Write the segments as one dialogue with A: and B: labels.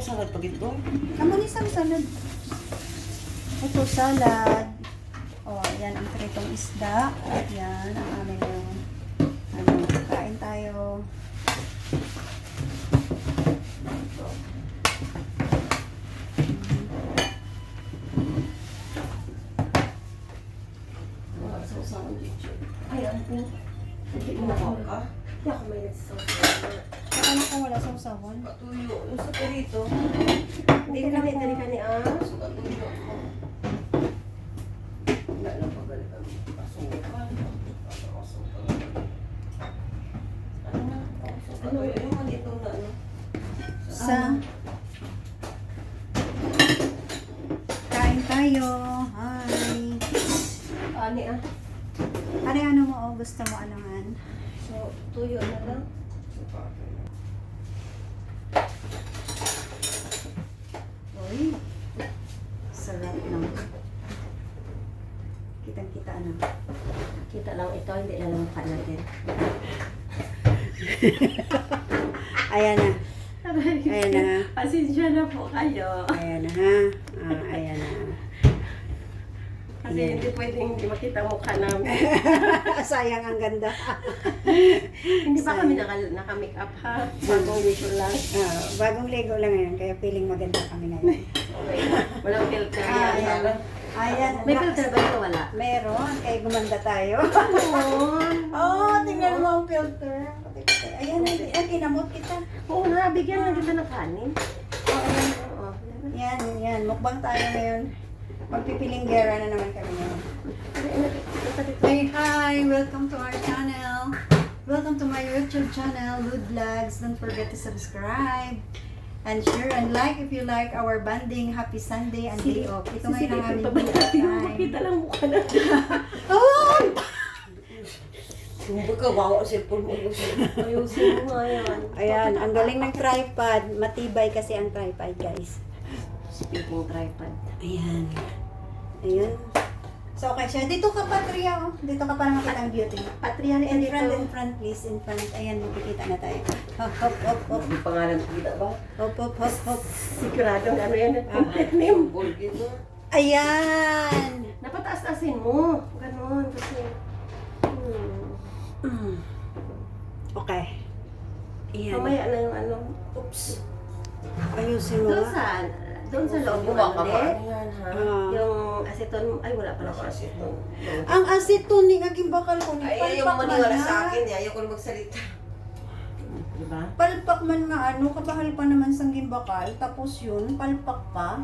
A: Salad pag ito.
B: Ni isang salad. Ito salad. Oh, yan ang pritong isda. At yan ang aming ano, kain tayo.
C: Ay, ano po?
A: Hindi mo ka.
C: Hindi ako may nagsasabi.
B: Ano kung wala sa usawan?
A: Patuyo. Yung sa perito.
C: Hindi ka ni kani ah.
A: Patuyo ako. Wala lang pagalit ang pasukan. Pasukan. Ano na? Ano yung manito na ano?
B: Sa kain tayo. Hi.
C: Ani ah.
B: Ano ano mo? Oh, gusto mo anuhan?
C: So, tuyo na lang.
B: Uy. Sarap naman. Kitang-kita ano.
C: Kita lang ito, hindi lang ang mukha natin.
B: Ayan na. Ayan na.
C: Pasensya na po kayo.
B: Ayan na ha. Ah, ayan na.
C: Kasi hindi pwedeng hindi makita mukha namin.
B: Sayang ang ganda.
C: hindi pa kami naka, naka-make up ha. Bagong dito lang.
B: Ah, bagong Lego lang ngayon, kaya feeling maganda kami ngayon.
C: Okay. Walang filter
B: Ah,
C: yan.
B: ayan. Ayan.
C: May filter ba ito? Wala.
B: Meron, kaya gumanda tayo.
C: Noon.
B: oh, tingnan mo ang filter. Ayan, ang kinamot kita.
C: Oo na, bigyan lang kita ng kanin.
B: Oh, ayan.
C: Oo.
B: Yan, yan. Mukbang tayo ngayon. Magpipilinggera na naman kami ngayon. Hey, hi! Welcome to our channel. Welcome to my YouTube channel, Lud Vlogs. Don't forget to subscribe and share and like if you like our banding Happy Sunday and Day Off. Ito ngayon ang aming time.
C: makita lang mukha natin.
B: Oh!
A: Kung ka, wawa ang cellphone mo.
C: Ayusin mo nga yan.
B: Ayan, ang galing ng tripod. Matibay kasi ang tripod, guys.
C: Speaking tripod.
B: Ayan. Ayan. So, okay siya. Dito ka pa, Tria. Oh. Dito ka para makita ang beauty.
C: Patriani
B: In
C: and
B: front, in
C: dito.
B: front, please. In front. Ayan, makikita na tayo. Hop, hop, hop, hop.
A: Ang pangalan ko kita ba?
B: Hop, hop, hop, hop.
C: Siguradong ano yan.
B: Ah.
C: Complete name.
A: Symbol gitu.
B: Ayan!
C: Napataas-taasin mo. Ganon. Kasi. Hmm.
B: Mm. Okay. Ayan.
C: Mamaya na yung ano.
A: Oops.
B: Ayusin mo
C: Doon sa, doon sa loob yung
A: Baka
C: ano
A: ba?
C: eh.
B: Ah.
C: Yung aceton, ay wala pala siya.
A: ito.
B: ang acetone ni aging bakal ko ni
A: Ay, ayaw
B: palpak
A: mo
B: man
A: maniwala
B: na.
A: sa akin. eh. Ayaw ko na magsalita.
C: Diba?
B: Palpak man nga ano, kabahal pa naman sang gimbakal. Tapos yun, palpak pa.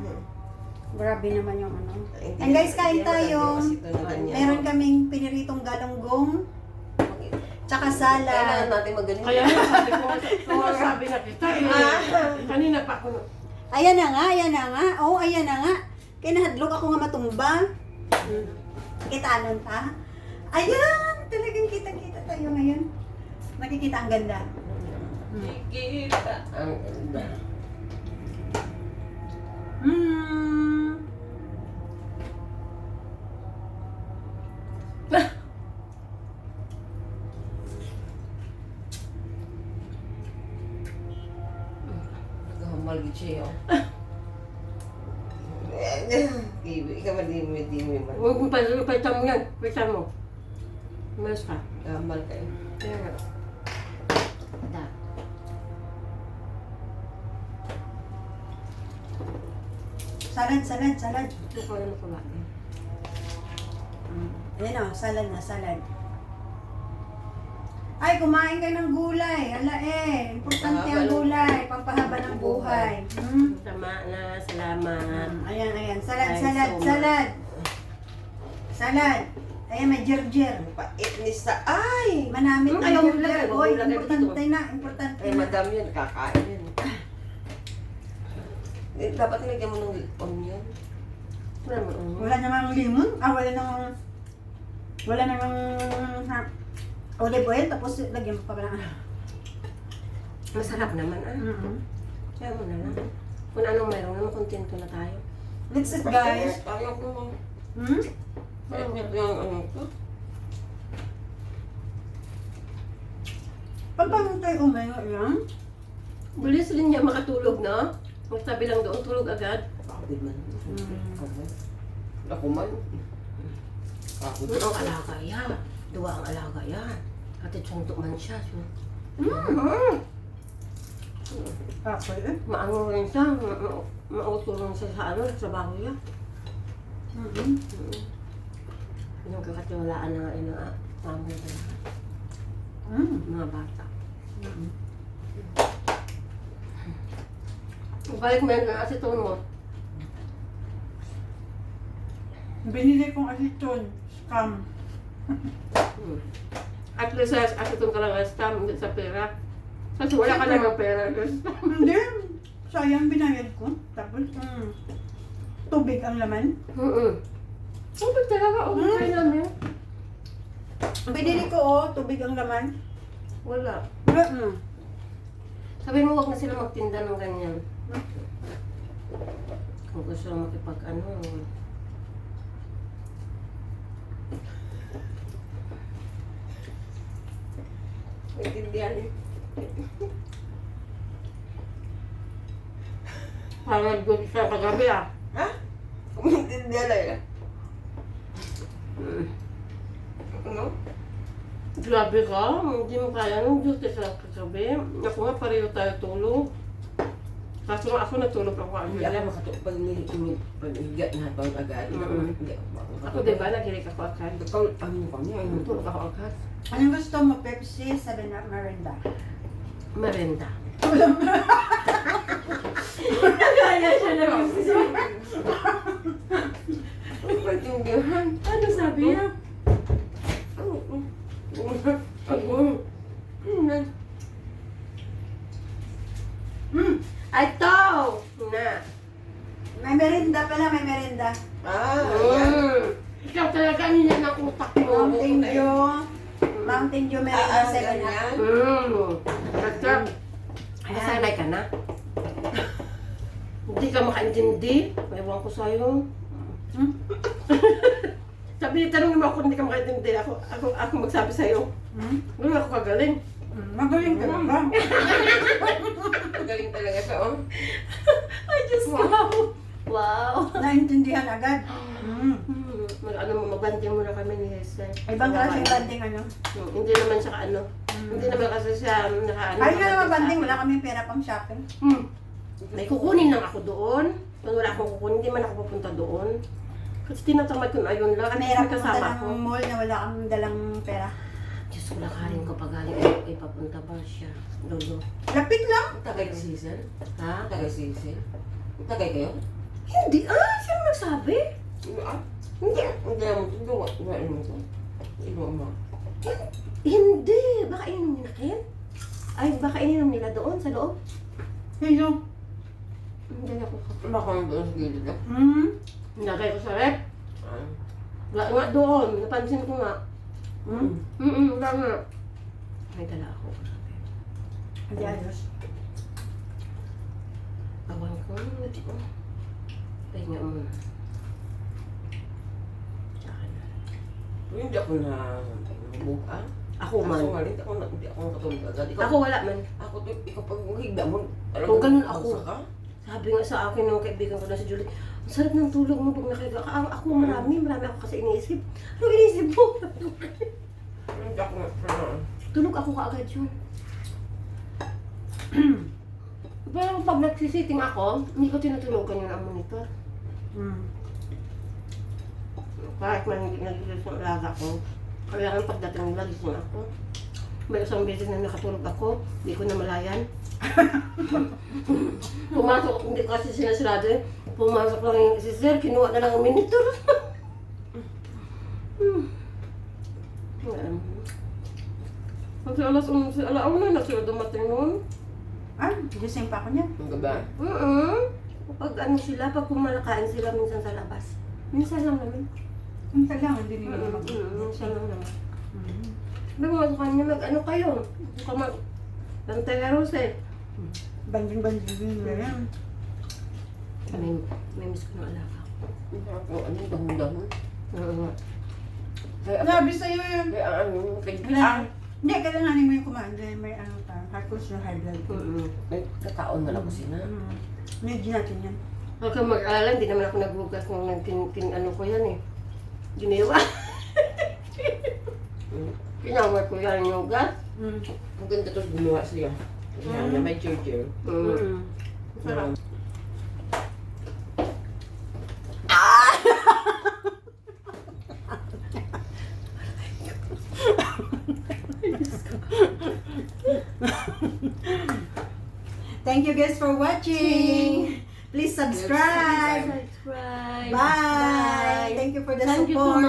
B: Grabe naman yung ano. And guys, kain tayo. Meron kaming piniritong galonggong, tsaka salad.
A: Kailangan natin magaling.
C: Kaya nga sabi ko, kaya sabi na kita eh. Kanina pa ako.
B: Ayan na nga, ayan na nga. Oo, oh, ayan na nga. Kinahadlok ako nga matumba. Kita nun pa. Ayan! Talagang kita-kita tayo ngayon. Nakikita ang ganda.
A: Kikita. Ang ganda.
B: Hmm.
A: Siya. oh. Kiwi ka madimi-dimi man.
C: Huwag mo pa, palitan mo yan. Palitan mo. Mas ka.
A: Gamal kayo.
C: Kaya nga. Da.
B: Salad, salad, salad.
C: Ito ko na ba?
B: Ayan o, salad na, salad. Ay, kumain ka ng gulay. Ala eh, importante ang gulay. Pampahaba ng buhay. Hmm.
C: Tama na, salamat.
B: Ayan, ayan. Salad,
C: Ay,
B: salad,
C: so
B: salad. Salad. Ayan, may jerjer.
A: Pait ni sa... Ay!
B: Manamit
C: Hmm,
B: ng
C: ayaw mo
B: jerjer. importante
C: dito.
B: na, importante
A: Ay,
B: na.
A: madam yun. Kakain yun. Eh, Dapat nilagyan mo ng onion.
C: Wala mo.
B: Wala namang limon. Ah, wala namang... Wala namang... Ha, olive oil, tapos lagyan mo pa pala.
C: Masarap naman ah.
B: Mm-hmm.
C: Kaya mo na lang. Kung anong meron naman, kontento na tayo.
B: Let's eat, guys.
A: Ayaw ko.
B: Hmm?
A: Ano ko.
B: Pag paano tayo umayo yan?
C: Bilis rin niya makatulog, no? Magsabi lang doon, tulog agad.
A: Ako din man.
B: Mm.
A: Ako man. Ako man. Ako din.
C: Ang alaga Duwa ang alaga yan. Ate tsuntok man siya. So,
B: Mm. Ako eh.
C: maano rin siya. Ma- ma- Mauto rin siya sa ano, trabaho niya.
B: Mm.
C: Mm. Yung kakatiwalaan na nga ina tamo talaga.
B: Mm.
C: Mga bata.
B: Mm.
C: Balik mo yan ng aceton mo.
B: Binili kong asiton. Scam.
C: Hmm. At least sa aceton ka lang ang stamp, hindi sa pera. Kasi wala ka namang pera.
B: Hindi. Sayang binayad ko. Tapos, mm, tubig ang laman.
C: Oo. Tubig talaga, okay
B: Hmm.
C: kayo namin.
B: Binili ko, oh, tubig ang laman.
C: Wala.
B: Mm.
C: Sabi mo, huwag na sila magtinda ng ganyan. Kung gusto mo makipag ano.
A: Naintindihan eh.
C: Parang nag-good siya kagabi ah.
A: Ha? Naintindihan na yan.
C: Mm.
A: Ano?
C: Grabe ka, hindi mo kaya nung duty sa kagabi. Ako nga pareho tayo tulog. Kaso nga ako natulog ako ang
A: Hindi ako makatulog pag ni- pag higa na ito agad.
C: Mm.
A: Hindi ako makatulog.
C: Ako diba, nagirik ako agad.
A: Ikaw, ano kami, ay natulog ako agad.
B: Anong gusto mo? Pepsi, 7-Up, Merenda.
C: Merenda. Nagaya siya na
A: Naintindihan.
C: Ano sabi niya?
A: Ano?
C: Ako.
B: Mm.
C: Ito! Na.
B: May merenda pala, may merenda.
A: Ah, yan.
C: Mm. Ikaw talaga niya ng utak mo.
B: Mountain Dew. Mountain Dew merenda,
A: Ah,
B: 7-Up.
A: ganyan.
C: Mm. Basta, masanay ka na. Hindi ka makaintindi. Ewan ko sa'yo.
B: Hmm?
C: Sabi, tanongin mo ako kung hindi ka makaintindi. Ako, ako, ako magsabi sa'yo.
B: Mm.
C: Gano'n ako kagaling.
B: Mm. Magaling ka ba?
A: Galing talaga siya, oh.
C: Ay, Diyos ko. Wow.
B: Naintindihan agad. Mm.
C: Hmm, mag ano mo, magbanding muna kami ni Jesse.
B: Ibang klaseng banding ano.
C: Hmm, hindi naman siya ano. Hindi naman kasi siya naka ano.
B: Ay nga naman banding, wala kaming pera pang shopping.
C: Hmm. May kukunin lang ako doon. Kung wala akong kukunin, hindi man ako pupunta doon. Kasi tinatamad ko na ayun lang. May
B: pumunta
C: kasama ako.
B: mall na wala kang dalang pera.
C: Diyos ko, lakarin ko pag galing ako, ay papunta ba siya? Lolo.
B: Lapit lang.
A: Tagay season?
C: Ha?
A: Tagay season? Tagay kayo?
C: Hindi ah! Sino nagsabi?
A: Ah, Hindi. Hindi naman ito. Duwa naman ito. Inuwa mo.
C: Hindi! Baka ininom nila Ken? Ay, baka ininom nila doon sa loob?
B: Hello.
C: Hindi ako kapag.
A: Baka nang doon sa gilid ah.
B: Mm.
C: Nilagay ko sa rep.
A: Ah.
C: Wala nga doon. Napansin ko nga.
B: Mm.
C: Mm-mm, wala nga. May dala ako.
B: Hindi ayos.
C: Awan ko. Hindi ko. Pahinga mo. Saan?
A: Hindi ako na nabuka.
C: Ako man.
A: nga, hindi ako na- hindi ako nakatulog
C: Ako wala man.
A: Ako to, ikaw pag higda mo,
C: Kung ganun ako. Sabi nga sa akin ng kaibigan ko na si Julie, ang sarap ng tulog mo pag nakahiga ka. Ang- Ako marami, marami ako kasi iniisip. Ano iniisip mo? Tulog ako kaagad yun. Pero pag nagsisiting ako, hindi ko tinutulugan yun ang monitor.
B: Mm.
C: Kahit man hindi nagigising ang alaga ko. Kaya ang pagdating nila, gising ako. May isang beses na nakatulog ako, hindi ko namalayan. Pumasok, hindi ko kasi sinasarado eh. Pumasok lang yung si Sir, kinuha na lang ang monitor. hmm. Ayan. Kasi alas 11, alauna na sila dumating noon.
B: Ah, gising pa ako niya.
A: ang gaba.
C: Mm Pag ano sila, pag kumalakain sila minsan sa labas. Minsan lang naman.
B: Ang talang, hindi nila
C: Mm,
B: mag-
C: mm, minsan lang naman.
B: Mm.
C: Ko sa kanya, mag ano kayo? Hindi ka mag... Lanteros eh.
B: Banding-banding din nila yan.
C: May, may miss ko ng alaga.
A: Ako, ano, dahon-dahon.
C: Oo.
A: Kaya,
B: Sabi sa'yo yun.
A: kaya ano, kay
B: Wala. Hindi, kailanganin mo yung kumain dahil may ano ka, heart condition, high blood.
C: Mm-mm.
A: may kakaon na lang ko sila.
B: Mm. Need natin yan.
C: Huwag kang mag-alala, hindi naman ako naghugas nung nagkin, kin, ano ko yan eh. Giniwa.
A: Mm.
C: Kinamay ko yan yung gas.
B: Mm.
A: Ang ganda to gumawa siya. Yan, na may jojo.
C: Mm.
B: Mm.
C: Sarap.
B: Thank you guys for watching. Please subscribe.
C: Subscribe.
B: Bye. Thank you for the
C: Thank
B: support.